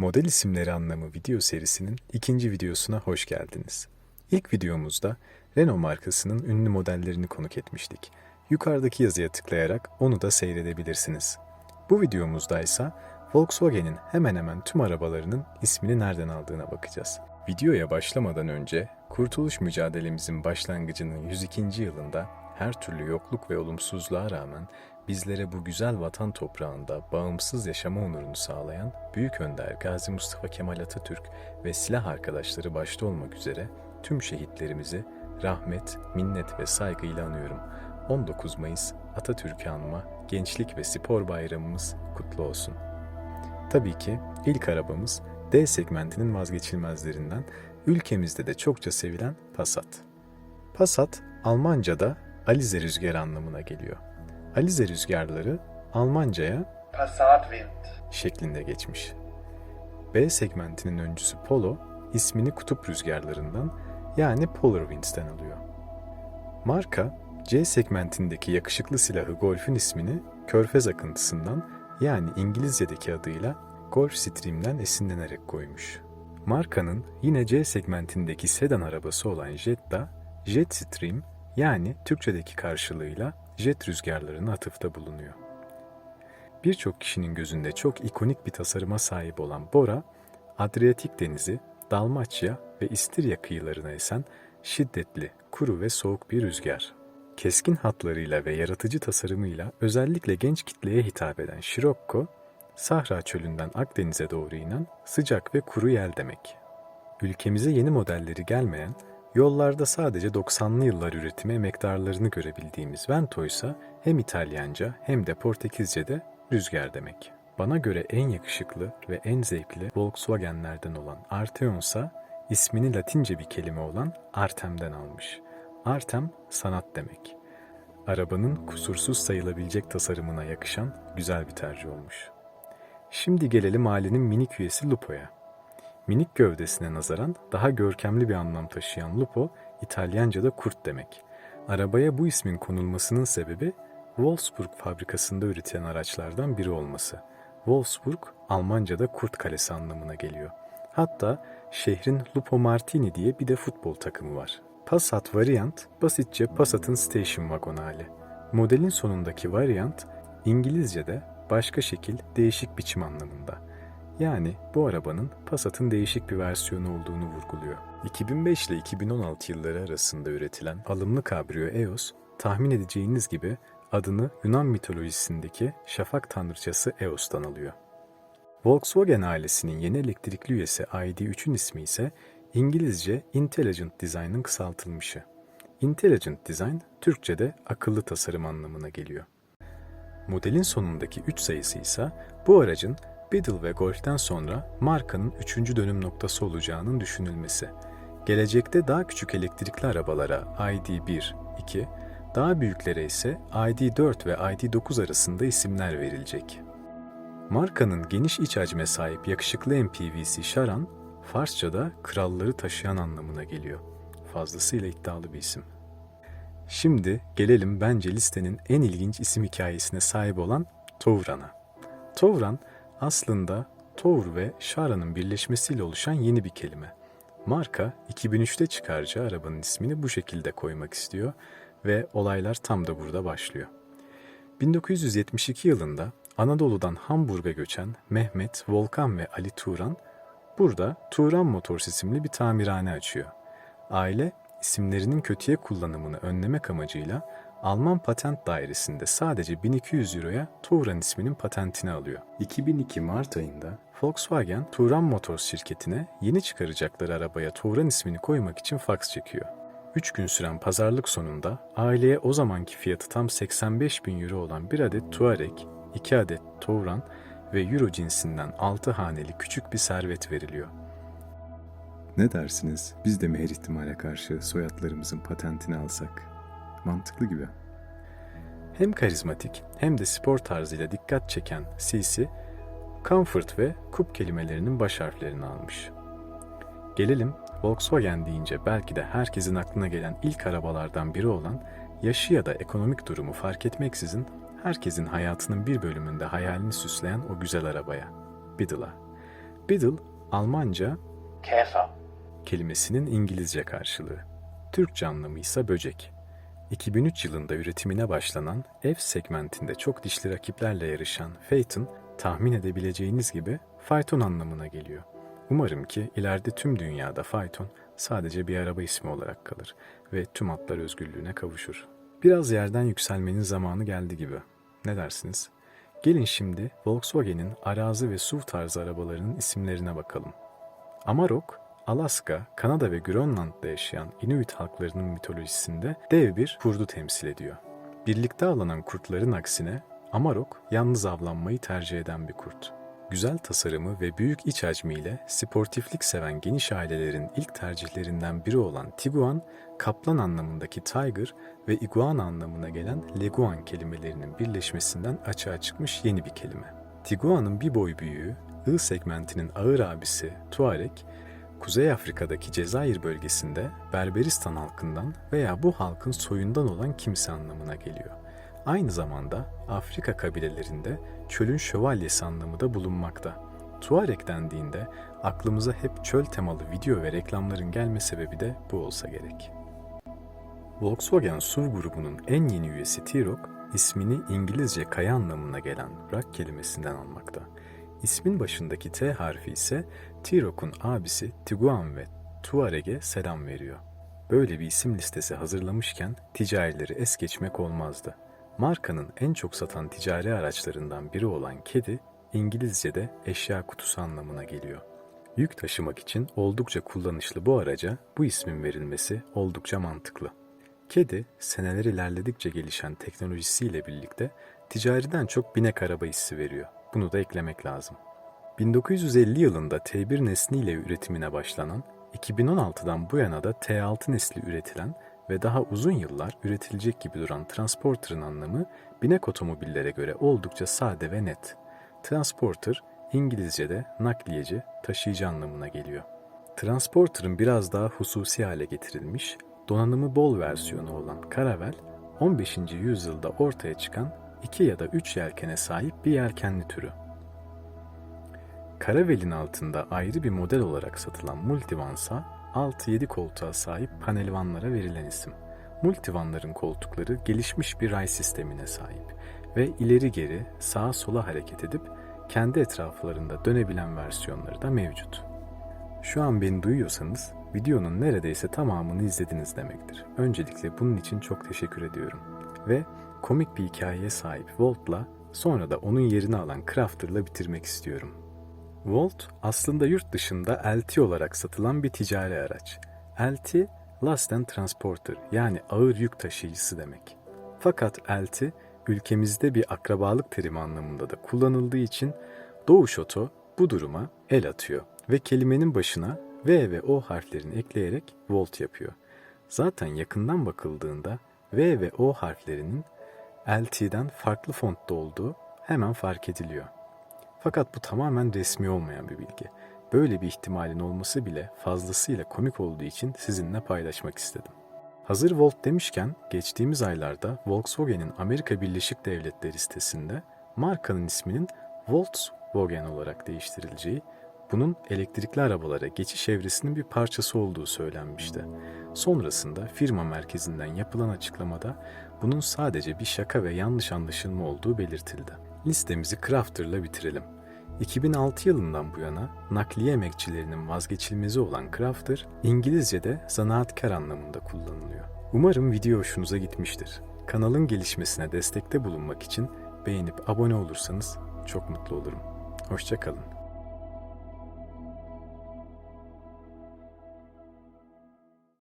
Model isimleri anlamı video serisinin ikinci videosuna hoş geldiniz. İlk videomuzda Renault markasının ünlü modellerini konuk etmiştik. Yukarıdaki yazıya tıklayarak onu da seyredebilirsiniz. Bu videomuzda ise Volkswagen'in hemen hemen tüm arabalarının ismini nereden aldığına bakacağız. Videoya başlamadan önce kurtuluş mücadelemizin başlangıcının 102. yılında her türlü yokluk ve olumsuzluğa rağmen bizlere bu güzel vatan toprağında bağımsız yaşama onurunu sağlayan Büyük Önder Gazi Mustafa Kemal Atatürk ve silah arkadaşları başta olmak üzere tüm şehitlerimizi rahmet, minnet ve saygıyla anıyorum. 19 Mayıs Atatürk'ü anma Gençlik ve Spor Bayramımız kutlu olsun. Tabii ki ilk arabamız D segmentinin vazgeçilmezlerinden ülkemizde de çokça sevilen Passat. Passat Almanca'da Alize rüzgarı anlamına geliyor. Alize rüzgarları Almanca'ya Passatwind. şeklinde geçmiş. B segmentinin öncüsü Polo ismini kutup rüzgarlarından yani Polar Winds'ten alıyor. Marka C segmentindeki yakışıklı silahı Golf'ün ismini Körfez akıntısından yani İngilizce'deki adıyla Golf Stream'den esinlenerek koymuş. Markanın yine C segmentindeki sedan arabası olan Jetta, Jetstream yani Türkçedeki karşılığıyla jet rüzgarlarına atıfta bulunuyor. Birçok kişinin gözünde çok ikonik bir tasarıma sahip olan Bora, Adriyatik Denizi, Dalmaçya ve İstirya kıyılarına esen şiddetli, kuru ve soğuk bir rüzgar. Keskin hatlarıyla ve yaratıcı tasarımıyla özellikle genç kitleye hitap eden Scirocco, Sahra çölünden Akdeniz'e doğru inen sıcak ve kuru yel demek. Ülkemize yeni modelleri gelmeyen, yollarda sadece 90'lı yıllar üretimi emektarlarını görebildiğimiz Vento ise hem İtalyanca hem de Portekizce'de rüzgar demek. Bana göre en yakışıklı ve en zevkli Volkswagen'lerden olan Arteon ise ismini Latince bir kelime olan Artem'den almış. Artem sanat demek. Arabanın kusursuz sayılabilecek tasarımına yakışan güzel bir tercih olmuş. Şimdi gelelim ailenin minik üyesi Lupo'ya. Minik gövdesine nazaran daha görkemli bir anlam taşıyan Lupo, İtalyanca'da kurt demek. Arabaya bu ismin konulmasının sebebi Wolfsburg fabrikasında üretilen araçlardan biri olması. Wolfsburg, Almanca'da kurt kalesi anlamına geliyor. Hatta şehrin Lupo Martini diye bir de futbol takımı var. Passat Variant, basitçe Passat'ın station wagon hali. Modelin sonundaki Variant, İngilizce'de başka şekil, değişik biçim anlamında. Yani bu arabanın Passat'ın değişik bir versiyonu olduğunu vurguluyor. 2005 ile 2016 yılları arasında üretilen alımlı kabrio EOS, tahmin edeceğiniz gibi adını Yunan mitolojisindeki şafak tanrıçası Eos'tan alıyor. Volkswagen ailesinin yeni elektrikli üyesi ID3'ün ismi ise İngilizce Intelligent Design'ın kısaltılmışı. Intelligent Design, Türkçe'de akıllı tasarım anlamına geliyor. Modelin sonundaki 3 sayısı ise bu aracın Beetle ve Golf'ten sonra markanın 3. dönüm noktası olacağının düşünülmesi. Gelecekte daha küçük elektrikli arabalara ID1, 2, daha büyüklere ise ID4 ve ID9 arasında isimler verilecek. Markanın geniş iç hacme sahip yakışıklı MPV'si Sharan, Farsça'da kralları taşıyan anlamına geliyor. Fazlasıyla iddialı bir isim. Şimdi gelelim bence listenin en ilginç isim hikayesine sahip olan Touran'a. Touran aslında Tour ve Sharan'ın birleşmesiyle oluşan yeni bir kelime. Marka 2003'te çıkaracağı arabanın ismini bu şekilde koymak istiyor ve olaylar tam da burada başlıyor. 1972 yılında Anadolu'dan Hamburg'a göçen Mehmet, Volkan ve Ali Turan burada Turan Motors isimli bir tamirhane açıyor. Aile isimlerinin kötüye kullanımını önlemek amacıyla Alman Patent Dairesi'nde sadece 1200 euroya Turan isminin patentini alıyor. 2002 Mart ayında Volkswagen Turan Motors şirketine yeni çıkaracakları arabaya Turan ismini koymak için faks çekiyor. 3 gün süren pazarlık sonunda aileye o zamanki fiyatı tam 85 bin euro olan bir adet Touareg, 2 adet Touran ve Euro cinsinden 6 haneli küçük bir servet veriliyor. Ne dersiniz? Biz de mi her ihtimale karşı soyadlarımızın patentini alsak? Mantıklı gibi. Hem karizmatik hem de spor tarzıyla dikkat çeken CC, comfort ve coupe kelimelerinin baş harflerini almış. Gelelim Volkswagen deyince belki de herkesin aklına gelen ilk arabalardan biri olan yaşı ya da ekonomik durumu fark etmeksizin herkesin hayatının bir bölümünde hayalini süsleyen o güzel arabaya, Beetle'a. Beetle, Almanca Käfer, kelimesinin İngilizce karşılığı. Türkçe anlamı ise böcek. 2003 yılında üretimine başlanan F segmentinde çok dişli rakiplerle yarışan Phaeton, tahmin edebileceğiniz gibi fayton anlamına geliyor. Umarım ki ileride tüm dünyada fayton sadece bir araba ismi olarak kalır ve tüm atlar özgürlüğüne kavuşur. Biraz yerden yükselmenin zamanı geldi gibi. Ne dersiniz? Gelin şimdi Volkswagen'in arazi ve SUV tarzı arabalarının isimlerine bakalım. Amarok, Alaska, Kanada ve Grönland'da yaşayan Inuit halklarının mitolojisinde dev bir kurdu temsil ediyor. Birlikte avlanan kurtların aksine Amarok yalnız avlanmayı tercih eden bir kurt. Güzel tasarımı ve büyük iç hacmiyle sportiflik seven geniş ailelerin ilk tercihlerinden biri olan Tiguan, kaplan anlamındaki tiger ve iguana anlamına gelen leguan kelimelerinin birleşmesinden açığa çıkmış yeni bir kelime. Tiguan'ın bir boy büyüğü, I segmentinin ağır abisi Tuareg, Kuzey Afrika'daki Cezayir bölgesinde Berberistan halkından veya bu halkın soyundan olan kimse anlamına geliyor. Aynı zamanda Afrika kabilelerinde çölün şövalyesi anlamı da bulunmakta. Tuareg dendiğinde aklımıza hep çöl temalı video ve reklamların gelme sebebi de bu olsa gerek. Volkswagen SUV grubunun en yeni üyesi T-Roc, ismini İngilizce kaya anlamına gelen rock kelimesinden almakta. İsmin başındaki T harfi ise T-Roc'un abisi Tiguan ve Tuareg'e selam veriyor. Böyle bir isim listesi hazırlamışken ticarileri es geçmek olmazdı. Markanın en çok satan ticari araçlarından biri olan kedi, İngilizce'de eşya kutusu anlamına geliyor. Yük taşımak için oldukça kullanışlı bu araca bu ismin verilmesi oldukça mantıklı. Kedi, seneler ilerledikçe gelişen teknolojisiyle birlikte ticariden çok binek araba hissi veriyor. Bunu da eklemek lazım. 1950 yılında T1 nesliyle üretimine başlanan, 2016'dan bu yana da T6 nesli üretilen ve daha uzun yıllar üretilecek gibi duran Transporter'ın anlamı binek otomobillere göre oldukça sade ve net. Transporter, İngilizce'de nakliyeci, taşıyıcı anlamına geliyor. Transporter'ın biraz daha hususi hale getirilmiş, donanımı bol versiyonu olan Caravelle, 15. yüzyılda ortaya çıkan iki ya da üç yelkene sahip bir yelkenli türü. Caravelle'in altında ayrı bir model olarak satılan Multivansa, 6-7 koltuğa sahip panelvanlara verilen isim. Multivanların koltukları gelişmiş bir ray sistemine sahip ve ileri geri sağa sola hareket edip kendi etraflarında dönebilen versiyonları da mevcut. Şu an beni duyuyorsanız videonun neredeyse tamamını izlediniz demektir. Öncelikle bunun için çok teşekkür ediyorum. Ve komik bir hikayeye sahip Volt'la sonra da onun yerini alan Crafter'la bitirmek istiyorum. Volt aslında yurt dışında LT olarak satılan bir ticari araç. LT, Last and Transporter yani ağır yük taşıyıcısı demek. Fakat LT ülkemizde bir akrabalık terimi anlamında da kullanıldığı için Doğu Şoto bu duruma el atıyor ve kelimenin başına V ve O harflerini ekleyerek Volt yapıyor. Zaten yakından bakıldığında V ve O harflerinin LT'den farklı fontta olduğu hemen fark ediliyor. Fakat bu tamamen resmi olmayan bir bilgi. Böyle bir ihtimalin olması bile fazlasıyla komik olduğu için sizinle paylaşmak istedim. Hazır Volt demişken geçtiğimiz aylarda Volkswagen'in Amerika Birleşik Devletleri sitesinde markanın isminin Volkswagen olarak değiştirileceği, bunun elektrikli arabalara geçiş evresinin bir parçası olduğu söylenmişti. Sonrasında firma merkezinden yapılan açıklamada bunun sadece bir şaka ve yanlış anlaşılma olduğu belirtildi. Listemizi Crafter'la bitirelim. 2006 yılından bu yana nakliye emekçilerinin vazgeçilmezi olan Crafter, İngilizce'de zanaatkar anlamında kullanılıyor. Umarım video hoşunuza gitmiştir. Kanalın gelişmesine destekte bulunmak için beğenip abone olursanız çok mutlu olurum. Hoşçakalın.